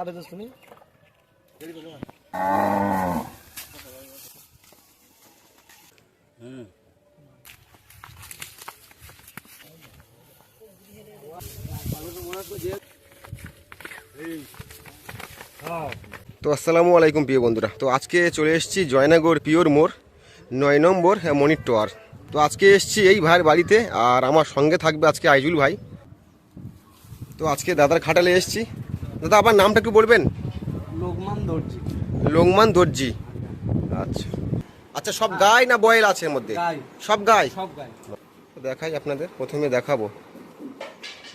কটা তুমি? তো আসসালামু আলাইকুম প্রিয় বন্ধুরা। তো আজকে চলে এসেছি জয়নগর পিওর মোড় নয় নম্বর হ্যাঁ, মনির টোয়ার। তো আজকে এসেছি এই ভাইয়ের বাড়িতে আর আমার সঙ্গে থাকবে আজকে আইজুল ভাই। তো আজকে দাদার খাটালে এসেছি। দাদা আপনার নামটা একটু বলবেন? লোকমান দর্জি। লোংমান দর্জি। আচ্ছা। আচ্ছা সব গাই না বয়েল আছে এর মধ্যে? সব গাই? সব গায়ে তো দেখাই আপনাদের প্রথমে দেখাবো।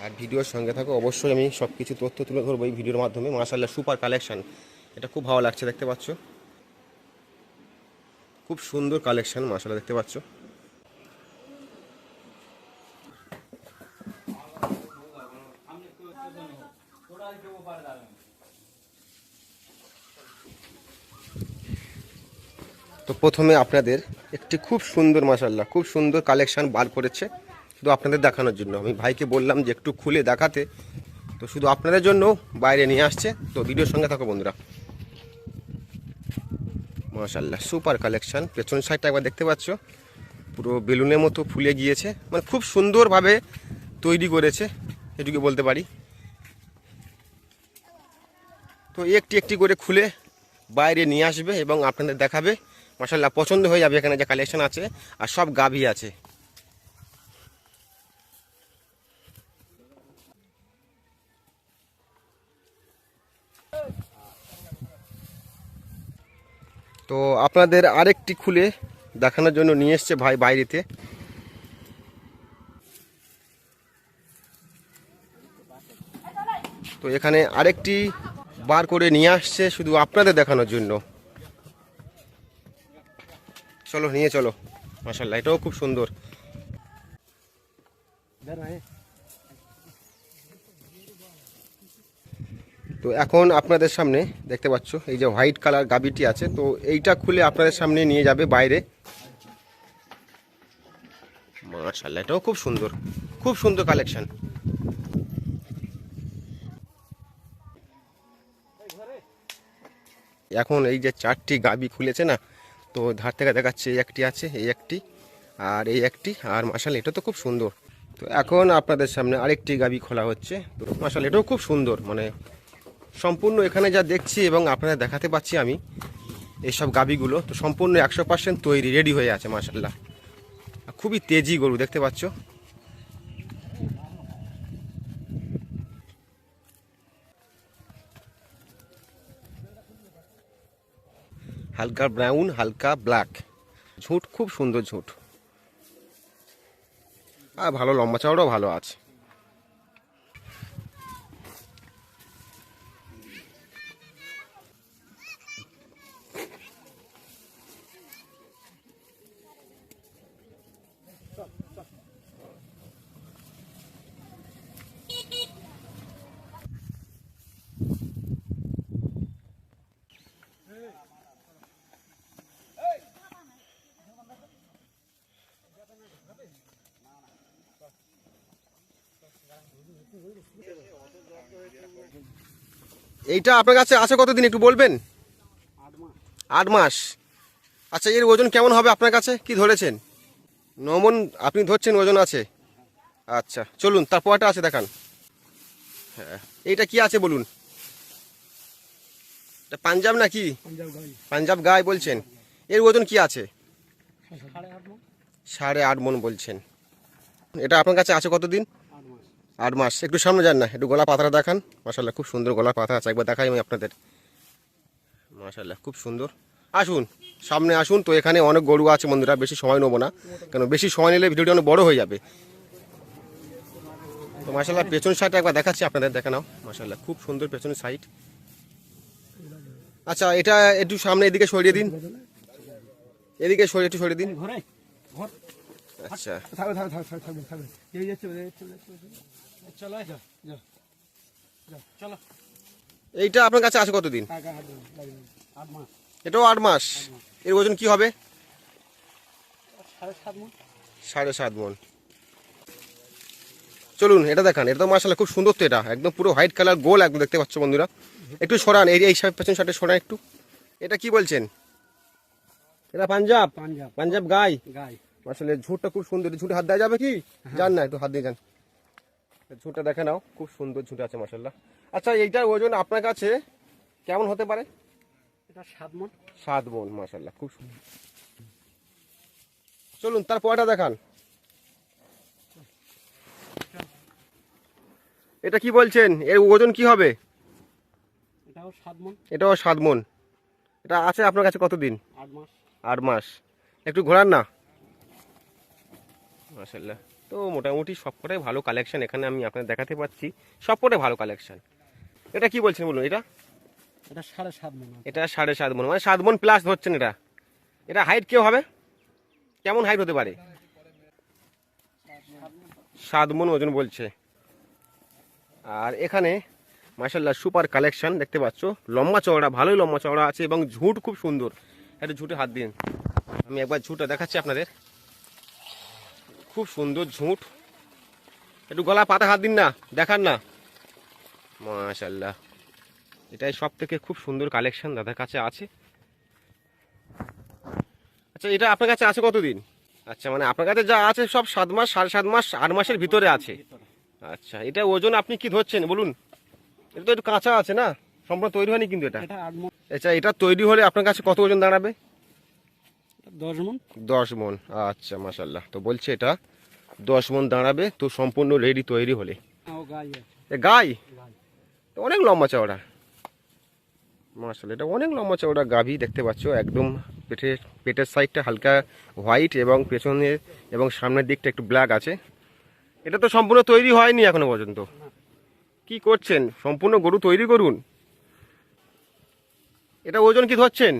আর ভিডিওর সঙ্গে থাকো অবশ্যই আমি সব কিছু তথ্য তুলে ধরবো এই ভিডিওর মাধ্যমে। মার্শাল্লাহ সুপার কালেকশান। এটা খুব ভালো লাগছে দেখতে পাচ্ছ? খুব সুন্দর কালেকশান মার্শাল্লাহ দেখতে পাচ্ছ? তো প্রথমে আপনাদের একটি খুব সুন্দর মাসাল্লাহ খুব সুন্দর কালেকশান বার করেছে শুধু আপনাদের দেখানোর জন্য। আমি ভাইকে বললাম যে একটু খুলে দেখাতে। তো শুধু আপনাদের জন্য বাইরে নিয়ে আসছে। তো ভিডিওর সঙ্গে থাকো বন্ধুরা। মাশাল্লাহ সুপার কালেকশান পেছন সাইডটা একবার দেখতে পাচ্ছ? পুরো বেলুনের মতো ফুলে গিয়েছে। মানে খুব সুন্দরভাবে তৈরি করেছে, এটুকু বলতে পারি। তো একটি একটি করে খুলে বাইরে নিয়ে আসবে এবং আপনাদের দেখাবে। মাসাল্লাহ পছন্দ হয়ে যাবে এখানে যে কালেকশন আছে, আর সব গাভী আছে। তো আপনাদের আরেকটি খুলে দেখানোর জন্য নিয়ে এসছে ভাই বাইরেতে। তো এখানে আরেকটি বার করে নিয়ে আসছে শুধু আপনাদের দেখানোর জন্য। চলো, নিয়ে চলো। মাসাল্লাহ এটাও খুব সুন্দর। তো এখন আপনাদের সামনে দেখতে পাচ্ছ, এই যে হোয়াইট কালার গাবিটি আছে, তো এইটা খুলে আপনাদের সামনে নিয়ে যাবে বাইরে। মাশাল্লাহ এটাও খুব সুন্দর খুব সুন্দর কালেকশন। এখন এই যে চারটি গাবি খুলেছে না, তো ধার থেকে দেখাচ্ছে এই একটি আছে, এই একটি আর এই একটি, আর মাসাল এটা তো খুব সুন্দর। তো এখন আপনাদের সামনে আরেকটি গাবি খোলা হচ্ছে। তো মাসাল এটাও খুব সুন্দর মানে সম্পূর্ণ এখানে যা দেখছি এবং আপনাদের দেখাতে পাচ্ছি আমি, এইসব গাবিগুলো, তো সম্পূর্ণ একশো পার্সেন্ট তৈরি রেডি হয়ে আছে মাসাল্লাহ খুবই তেজি গরু, দেখতে পাচ্ছ? হালকা ব্রাউন হালকা ব্ল্যাক। ঝুট খুব সুন্দর ঝুট। আর ভালো লম্বা চওড়াও ভালো আছে। এইটা আপনার কাছে আছে কতদিন একটু বলবেন? আট মাস। আচ্ছা এর ওজন কেমন হবে আপনার কাছে? কি ধরেছেন? নমন আপনি ধরছেন ওজন আছে। আচ্ছা চলুন তারপরটা আছে দেখান। হ্যাঁ এইটা কি আছে বলুন? এটা পাঞ্জাব নাকি? পাঞ্জাব গাই। গায়ে বলছেন। এর ওজন কি আছে? সাড়ে আট মন বলছেন। এটা আপনার কাছে আছে কতদিন? আট মাস একটু সামনে যান না, একটু গলা পাতাটা দেখান। মাসাল্লাহ খুব সুন্দর গলার পাতা আছে, একবার দেখাই আমি আপনাদের। মাসাল্লাহ খুব সুন্দর। আসুন, সামনে আসুন, তো এখানে অনেক গরু আছে বন্ধুরা, বেশি সময় নেব না, কেন বেশি সময় নিলে ভিডিওটি অনেক বড় হয়ে যাবে। তো মাসাল্লাহ পেছন সাইডটা একবার দেখাচ্ছি আপনাদের, দেখে নাও। মাসাল্লাহ খুব সুন্দর পেছনের সাইড। আচ্ছা এটা একটু সামনে এদিকে সরিয়ে দিন। এদিকে সরিয়ে, একটু সরিয়ে দিন। আচ্ছা। থাকবে থাকবে থাকবে থাকবে থাকবে এই যাচ্ছে। চলো যা যা যা চলো। এইটা আপনার কাছে আছে কতদিন? না। আট মাস। এটাও আট মাস। এর ওজন কি হবে? সাড়ে সাত মন। চলুন এটা দেখান। এটা তো মাসাল্লাহ খুব সুন্দর তো এটা। একদম পুরো হোয়াইট কালার গোল একদম দেখতে পাচ্ছ বন্ধুরা? একটু সরান এই এই পেছন সাইডে সরান একটু। এটা কি বলছেন? এটা পাঞ্জাব? পাঞ্জাব। পাঞ্জাব গাই? গাই। আসলে ঝুটটা খুব সুন্দর। ঝুটে হাত দেওয়া যাবে কি? যান না একটু হাত দিয়ে যান। ঝুটটা দেখে নাও খুব সুন্দর ঝুটে আছে মাসাল্লাহ আচ্ছা এইটার ওজন আপনার কাছে কেমন হতে পারে? এটা সাত মন। সাত বোন মাসাল্লাহ খুব সুন্দর। চলুন তার পয়টা দেখান। এটা কি বলছেন? এর ওজন কি হবে? এটাও সাত মন। এটাও সাত মন। এটা আছে আপনার কাছে কতদিন? আট মাস। আট মাস। একটু ঘোরান না। মাসাল্লাহ তো মোটামুটি সবকটাই ভালো কালেকশন এখানে আমি আপনাদের দেখাতে পাচ্ছি। সবকটাই ভালো কালেকশন এটা কি বলছেন বলুন এটা? এটা সাড়ে সাত মন এটা সাড়ে সাত মন মানে সাত মন প্লাস ধরছেন এটা। এটা হাইট কেউ হবে? কেমন হাইট হতে পারে? সাত মন ওজন বলছে। আর এখানে মাসাল্লাহ সুপার কালেকশন দেখতে পাচ্ছ। লম্বা চওড়া ভালোই লম্বা চওড়া আছে এবং ঝুট খুব সুন্দর। একটা ঝুটে হাত দিন। আমি একবার ঝুটটা দেখাচ্ছি আপনাদের। খুব সুন্দর ঝুঁট। একটু গলা পাতা হাত দিন না দেখান না। মাশাল্লাহ এটাই সব থেকে খুব সুন্দর কালেকশন দাদার কাছে আছে। আচ্ছা এটা আপনার কাছে আছে কতদিন? আচ্ছা মানে আপনার কাছে যা আছে সব সাত মাস সাড়ে সাত মাস আট মাসের ভিতরে আছে। আচ্ছা এটা ওজন আপনি কি ধরছেন বলুন। এটা তো একটু কাঁচা আছে না? সম্পূর্ণ তৈরি হয়নি কিন্তু এটা। আচ্ছা এটা তৈরি হলে আপনার কাছে কত ওজন দাঁড়াবে? দশ মন? দশ মন আচ্ছা মাসাল্লাহ তো বলছে এটা দশ মন দাঁড়াবে তো সম্পূর্ণ রেডি তৈরি হলে। ও গাই আছে। এ গাই? গাই। তো অনেক লম্বা চওড়া। মার্শাল এটা অনেক লম্বা চওড়া গাভী দেখতে পাচ্ছ একদম পেটের পেটের সাইডটা হালকা হোয়াইট এবং পেছনে এবং সামনের দিকটা একটু ব্ল্যাক আছে। এটা তো সম্পূর্ণ তৈরি হয়নি এখনও পর্যন্ত। কি করছেন? সম্পূর্ণ গরু তৈরি করুন। এটা ওজন কি ধরছেন?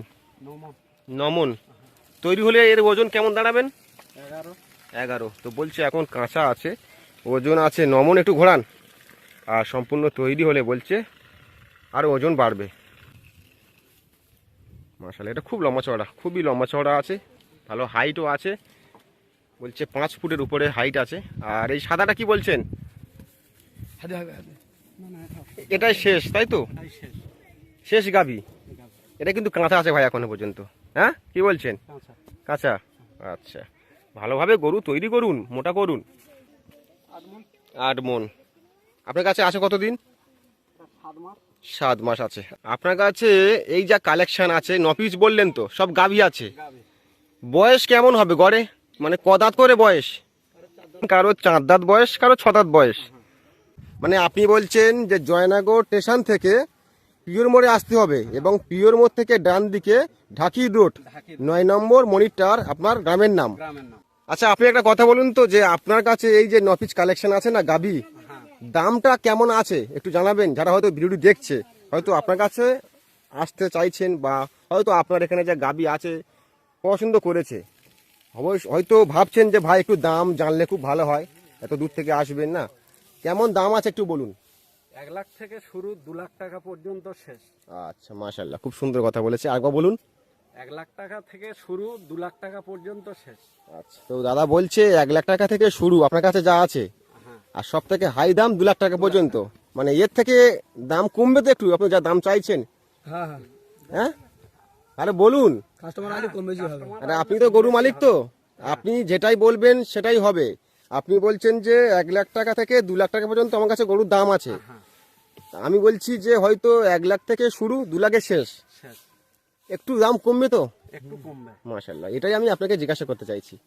নমন তৈরি হলে এর ওজন কেমন দাঁড়াবেন? এগারো। এগারো। তো বলছে এখন কাঁচা আছে ওজন আছে নমন একটু ঘোরান। আর সম্পূর্ণ তৈরি হলে বলছে আরও ওজন বাড়বে। মাসাল এটা খুব লম্বা চওড়া খুবই লম্বা চওড়া আছে ভালো হাইটও আছে। বলছে পাঁচ ফুটের উপরে হাইট আছে। আর এই সাদাটা কি বলছেন? হাতে হবে হাতে। না না এটা এটাই শেষ তাই তো? শেষ। গাই। এটা কিন্তু কাঁচা আছে ভাই এখনও পর্যন্ত। হ্যাঁ? কি বলছেন? কাঁচা। আচ্ছা। ভালোভাবে গরু তৈরি করুন মোটা করুন। আট মন। আপনার কাছে আছে কতদিন? সাত মাস আছে। আপনার কাছে এই যা কালেকশন আছে নপিস বললেন তো সব গাভী আছে। বয়স কেমন হবে গড়ে? মানে কদাত করে বয়স? কারও চার দাঁত বয়স কারও ছ দাঁত বয়স মানে আপনি বলছেন যে জয়নগর স্টেশন থেকে পিওর মোড়ে আসতে হবে এবং পিওর মোড় থেকে ডান দিকে ঢাকি রোড নয় নম্বর মনিটার আপনার গ্রামের নাম। আচ্ছা আপনি একটা কথা বলুন তো যে আপনার কাছে এই যে নপিস কালেকশন আছে না গাবি? হ্যাঁ। দামটা কেমন আছে? একটু জানাবেন যারা হয়তো ভিডিওটি দেখছে হয়তো আপনার কাছে আসতে চাইছেন বা হয়তো আপনার এখানে যে গাবি আছে পছন্দ করেছে। অবশ্য হয়তো ভাবছেন যে ভাই একটু দাম জানলে খুব ভালো হয় এত দূর থেকে আসবেন না। কেমন দাম আছে একটু বলুন? এক লাখ থেকে শুরু দু লাখ টাকা পর্যন্ত শেষ। আচ্ছা মাশাল্লাহ খুব সুন্দর কথা বলেছে। একবার বলুন। এক লাখ টাকা থেকে শুরু দু লাখ টাকা পর্যন্ত শেষ। আচ্ছা তো দাদা বলছে এক লাখ টাকা থেকে শুরু আপনার কাছে যা আছে। হ্যাঁ। আর সব থেকে হাই দাম দু লাখ টাকা পর্যন্ত। মানে এর থেকে দাম কমবে তো একটু আপনি যা দাম চাইছেন। হ্যাঁ হ্যাঁ। হ্যাঁ? আরে বলুন। কাস্টমার আগে কম হবে। আরে আপনি তো গরু মালিক তো। আপনি যেটাই বলবেন সেটাই হবে। আপনি বলছেন যে এক লাখ টাকা থেকে দু লাখ টাকা পর্যন্ত আমার কাছে গরুর দাম আছে। আমি বলছি যে হয়তো এক লাখ থেকে শুরু দু লাখের শেষ। শেষ। একটু দাম কমবে তো? একটু কমবে। মাশাল্লাহ এটাই আমি আপনাকে জিজ্ঞাসা করতে চাইছি।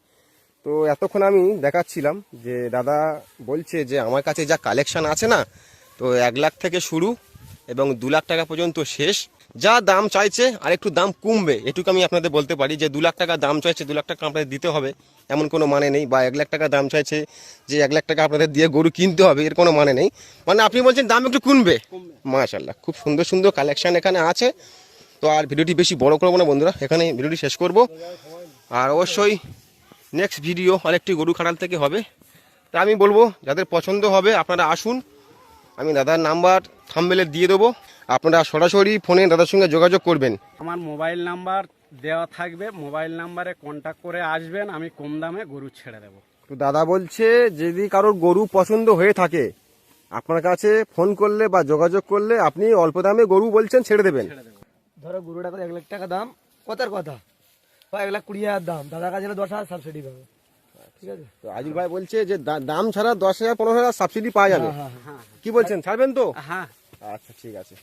তো এতক্ষণ আমি দেখাচ্ছিলাম যে দাদা বলছে যে আমার কাছে যা কালেকশন আছে না তো এক লাখ থেকে শুরু এবং দু লাখ টাকা পর্যন্ত শেষ। যা দাম চাইছে, আর একটু দাম কমবে, এটুকু আমি আপনাদের বলতে পারি যে দু লাখ টাকা দাম চাইছে, দু লাখ টাকা আপনাদের দিতে হবে, এমন কোনো মানে নেই। বা এক লাখ টাকা দাম চাইছে যে এক লাখ টাকা আপনাদের দিয়ে গরু কিনতে হবে, এর কোনো মানে নেই। মানে আপনি বলছেন দাম একটু কমবে? মাশাল্লাহ খুব সুন্দর সুন্দর কালেকশান এখানে আছে। তো আর ভিডিওটি বেশি বড় করব না বন্ধুরা, এখানে ভিডিওটি শেষ করব। আর অবশ্যই নেক্সট ভিডিও আরেকটি গরু খাটাল থেকে হবে। তা আমি বলব, যাদের পছন্দ হবে আপনারা আসুন আমি দাদার নাম্বার থামবেলে দিয়ে দেবো। আপনারা সরাসরি ফোনে দাদার সঙ্গে যোগাযোগ করবেন। আমার মোবাইল নাম্বার দেওয়া থাকবে মোবাইল নাম্বারে কন্ট্যাক্ট করে আসবেন আমি কম দামে গরু ছেড়ে দেবো। তো দাদা বলছে যদি কারোর গরু পছন্দ হয়ে থাকে আপনার কাছে ফোন করলে বা যোগাযোগ করলে আপনি অল্প দামে গরু বলছেন ছেড়ে দেবেন। ধরো গরুটা করে এক লাখ টাকা দাম কথার কথা। বা এক লাখ কুড়ি হাজার দাম দাদার কাছে দশ হাজার সাবসিডি পাবে। ঠিক আছে? তো আজিজ ভাই বলছে যে দাম ছাড়া দশ হাজার পনেরো হাজার সাবসিডি পাওয়া যাবে। হ্যাঁ হ্যাঁ। কি বলছেন? ছাড়বেন তো? হ্যাঁ। আচ্ছা ঠিক আছে।